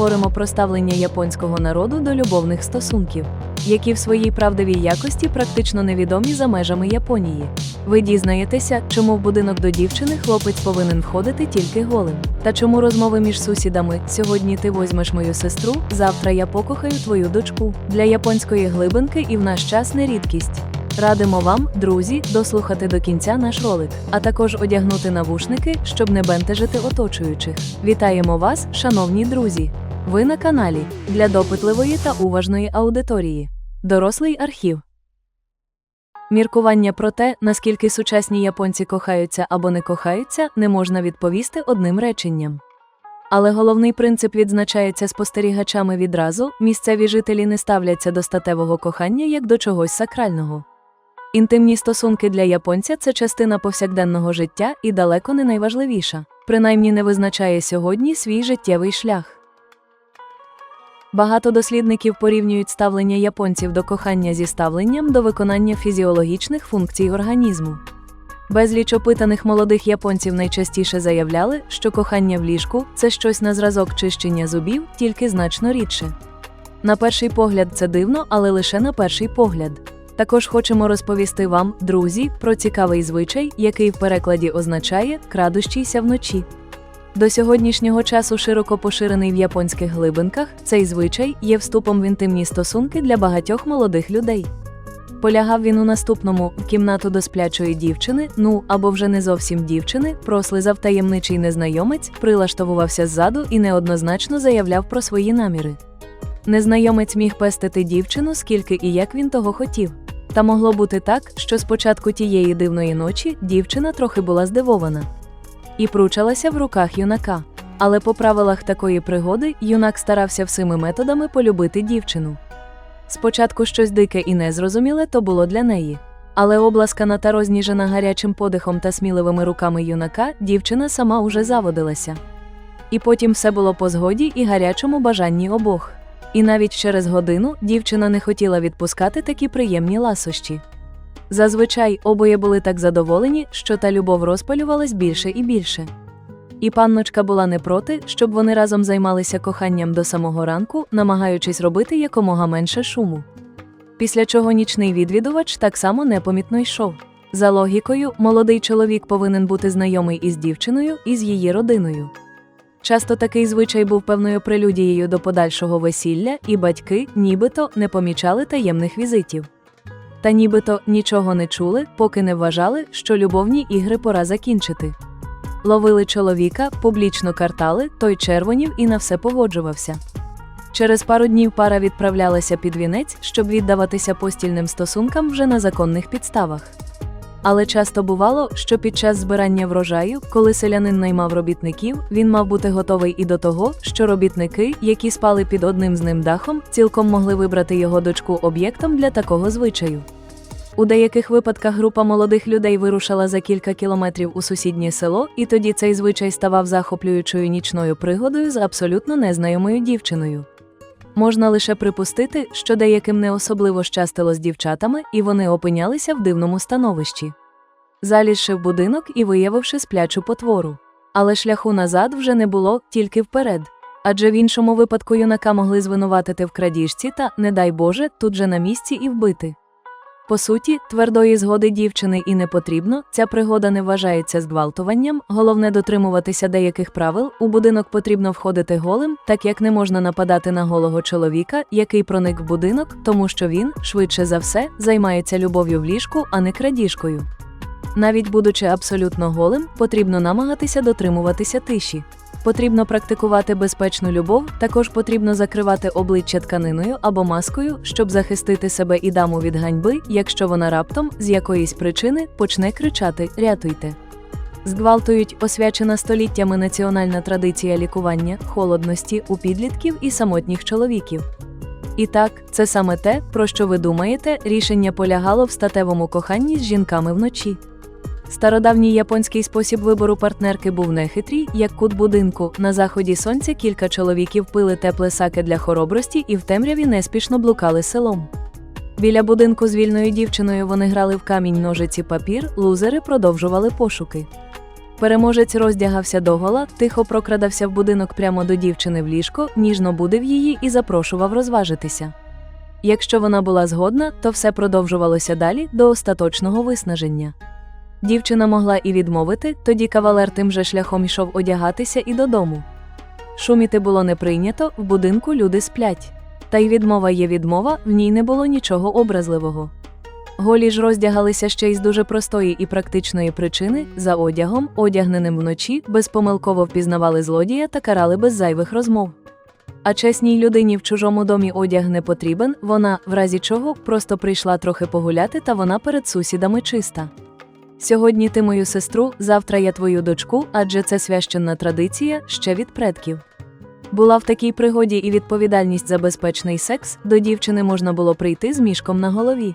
поговоримо про ставлення японського народу до любовних стосунків, які в своїй правдивій якості практично невідомі за межами Японії. Ви дізнаєтеся, чому в будинок до дівчини хлопець повинен входити тільки голим. Та чому розмови між сусідами сьогодні ти возьмеш мою сестру, завтра я покохаю твою дочку. Для японської глибинки і в наш час не рідкість. Радимо вам, друзі, дослухати до кінця наш ролик, а також одягнути навушники, щоб не бентежити оточуючих. Вітаємо вас, шановні друзі! Ви на каналі для допитливої та уважної аудиторії. Дорослий архів. Міркування про те, наскільки сучасні японці кохаються або не кохаються, не можна відповісти одним реченням. Але головний принцип відзначається спостерігачами відразу: місцеві жителі не ставляться до статевого кохання як до чогось сакрального. Інтимні стосунки для японця це частина повсякденного життя і далеко не найважливіша, принаймні не визначає сьогодні свій життєвий шлях. Багато дослідників порівнюють ставлення японців до кохання зі ставленням до виконання фізіологічних функцій організму. Безліч опитаних молодих японців найчастіше заявляли, що кохання в ліжку це щось на зразок чищення зубів, тільки значно рідше. На перший погляд це дивно, але лише на перший погляд. Також хочемо розповісти вам, друзі, про цікавий звичай, який в перекладі означає крадущийся вночі. До сьогоднішнього часу широко поширений в японських глибинках, цей звичай є вступом в інтимні стосунки для багатьох молодих людей. Полягав він у наступному в кімнату до сплячої дівчини, ну або вже не зовсім дівчини, прослизав таємничий незнайомець, прилаштовувався ззаду і неоднозначно заявляв про свої наміри. Незнайомець міг пестити дівчину, скільки і як він того хотів. Та могло бути так, що спочатку тієї дивної ночі дівчина трохи була здивована і пручалася в руках юнака. Але по правилах такої пригоди юнак старався всіми методами полюбити дівчину. Спочатку щось дике і незрозуміле то було для неї. Але обласкана та розніжена гарячим подихом та сміливими руками юнака, дівчина сама уже заводилася. І потім все було по згоді і гарячому бажанні обох. І навіть через годину дівчина не хотіла відпускати такі приємні ласощі. Зазвичай обоє були так задоволені, що та любов розпалювалась більше і більше. І панночка була не проти, щоб вони разом займалися коханням до самого ранку, намагаючись робити якомога менше шуму. Після чого нічний відвідувач так само непомітно йшов. За логікою, молодий чоловік повинен бути знайомий із дівчиною і з її родиною. Часто такий звичай був певною прелюдією до подальшого весілля, і батьки, нібито, не помічали таємних візитів. Та нібито нічого не чули, поки не вважали, що любовні ігри пора закінчити. Ловили чоловіка, публічно картали, той червонів і на все погоджувався. Через пару днів пара відправлялася під вінець, щоб віддаватися постільним стосункам вже на законних підставах. Але часто бувало, що під час збирання врожаю, коли селянин наймав робітників, він мав бути готовий і до того, що робітники, які спали під одним з ним дахом, цілком могли вибрати його дочку об'єктом для такого звичаю. У деяких випадках група молодих людей вирушила за кілька кілометрів у сусіднє село, і тоді цей звичай ставав захоплюючою нічною пригодою з абсолютно незнайомою дівчиною. Можна лише припустити, що деяким не особливо щастило з дівчатами, і вони опинялися в дивному становищі. Залізши в будинок і виявивши сплячу потвору. Але шляху назад вже не було, тільки вперед. Адже в іншому випадку юнака могли звинуватити в крадіжці та, не дай Боже, тут же на місці і вбити. По суті, твердої згоди дівчини і не потрібно, ця пригода не вважається зґвалтуванням, головне дотримуватися деяких правил, у будинок потрібно входити голим, так як не можна нападати на голого чоловіка, який проник в будинок, тому що він, швидше за все, займається любов'ю в ліжку, а не крадіжкою. Навіть будучи абсолютно голим, потрібно намагатися дотримуватися тиші. Потрібно практикувати безпечну любов, також потрібно закривати обличчя тканиною або маскою, щоб захистити себе і даму від ганьби, якщо вона раптом з якоїсь причини почне кричати Рятуйте. Зґвалтують освячена століттями національна традиція лікування, холодності у підлітків і самотніх чоловіків. І так, це саме те, про що ви думаєте, рішення полягало в статевому коханні з жінками вночі. Стародавній японський спосіб вибору партнерки був нехитрий, як кут будинку. На заході сонця кілька чоловіків пили тепле саке для хоробрості і в темряві неспішно блукали селом. Біля будинку з вільною дівчиною вони грали в камінь ножиці папір, лузери продовжували пошуки. Переможець роздягався догола, тихо прокрадався в будинок прямо до дівчини в ліжко, ніжно будив її і запрошував розважитися. Якщо вона була згодна, то все продовжувалося далі до остаточного виснаження. Дівчина могла і відмовити, тоді кавалер тим же шляхом йшов одягатися і додому. Шуміти було не прийнято, в будинку люди сплять. Та й відмова є відмова, в ній не було нічого образливого. Голі ж роздягалися ще й з дуже простої і практичної причини за одягом, одягненим вночі, безпомилково впізнавали злодія та карали без зайвих розмов. А чесній людині в чужому домі одяг не потрібен, вона, в разі чого, просто прийшла трохи погуляти, та вона перед сусідами чиста. Сьогодні ти мою сестру, завтра я твою дочку, адже це священна традиція ще від предків. Була в такій пригоді і відповідальність за безпечний секс, до дівчини можна було прийти з мішком на голові.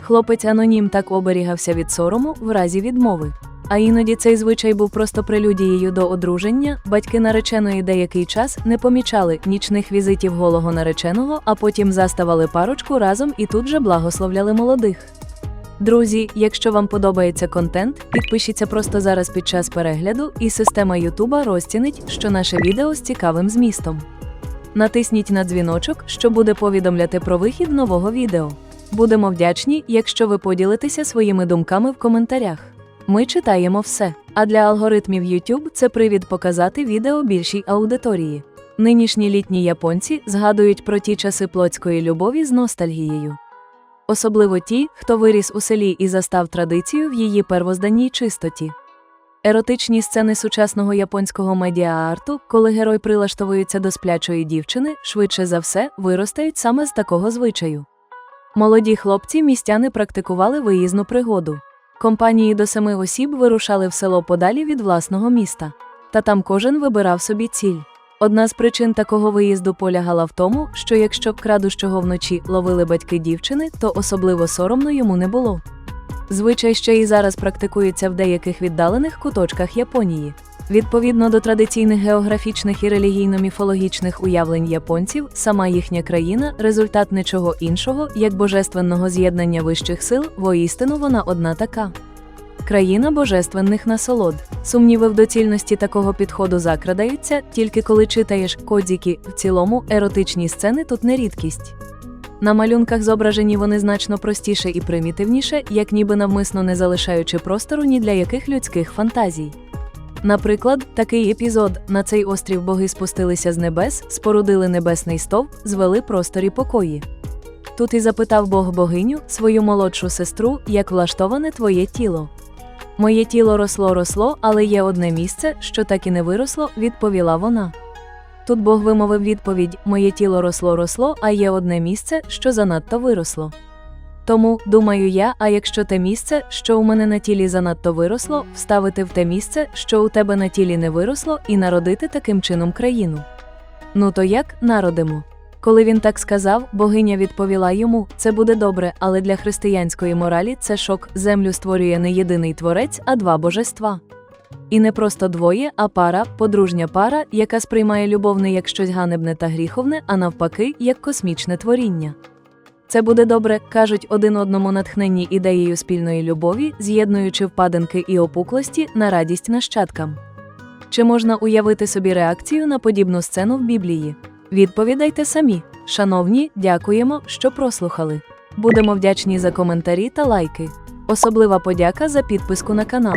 Хлопець анонім так оберігався від сорому в разі відмови. А іноді цей звичай був просто прелюдією до одруження. Батьки нареченої деякий час не помічали нічних візитів голого нареченого, а потім заставали парочку разом і тут же благословляли молодих. Друзі, якщо вам подобається контент, підпишіться просто зараз під час перегляду, і система Ютуба розцінить, що наше відео з цікавим змістом. Натисніть на дзвіночок, що буде повідомляти про вихід нового відео. Будемо вдячні, якщо ви поділитеся своїми думками в коментарях. Ми читаємо все. А для алгоритмів YouTube це привід показати відео більшій аудиторії. Нинішні літні японці згадують про ті часи плотської любові з ностальгією. Особливо ті, хто виріс у селі і застав традицію в її первозданній чистоті. Еротичні сцени сучасного японського медіаарту, коли герой прилаштовується до сплячої дівчини, швидше за все виростають саме з такого звичаю. Молоді хлопці містяни практикували виїзну пригоду. Компанії до семи осіб вирушали в село подалі від власного міста, та там кожен вибирав собі ціль. Одна з причин такого виїзду полягала в тому, що якщо б крадущого вночі ловили батьки дівчини, то особливо соромно йому не було. Звичай ще і зараз практикується в деяких віддалених куточках Японії. Відповідно до традиційних географічних і релігійно-міфологічних уявлень японців, сама їхня країна результат нічого іншого, як божественного з'єднання вищих сил, воістину вона одна така. Країна божественних насолод. Сумніви в доцільності такого підходу закрадаються, тільки коли читаєш кодзіки, в цілому еротичні сцени тут не рідкість. На малюнках зображені вони значно простіше і примітивніше, як ніби навмисно не залишаючи простору ні для яких людських фантазій. Наприклад, такий епізод: на цей острів боги спустилися з небес, спорудили небесний стовп, звели просторі покої. Тут і запитав Бог богиню, свою молодшу сестру, як влаштоване твоє тіло. Моє тіло росло росло, але є одне місце, що так і не виросло, відповіла вона. Тут Бог вимовив відповідь: Моє тіло росло росло, а є одне місце, що занадто виросло. Тому, думаю я, а якщо те місце, що у мене на тілі занадто виросло, вставити в те місце, що у тебе на тілі не виросло, і народити таким чином країну. Ну то як народимо? Коли він так сказав, богиня відповіла йому: це буде добре, але для християнської моралі це шок. Землю створює не єдиний творець, а два божества. І не просто двоє, а пара, подружня пара, яка сприймає любов не як щось ганебне та гріховне, а навпаки, як космічне творіння. Це буде добре, кажуть один одному натхненні ідеєю спільної любові, з'єднуючи впадинки і опуклості на радість нащадкам. Чи можна уявити собі реакцію на подібну сцену в Біблії? Відповідайте самі. Шановні, дякуємо, що прослухали. Будемо вдячні за коментарі та лайки. Особлива подяка за підписку на канал.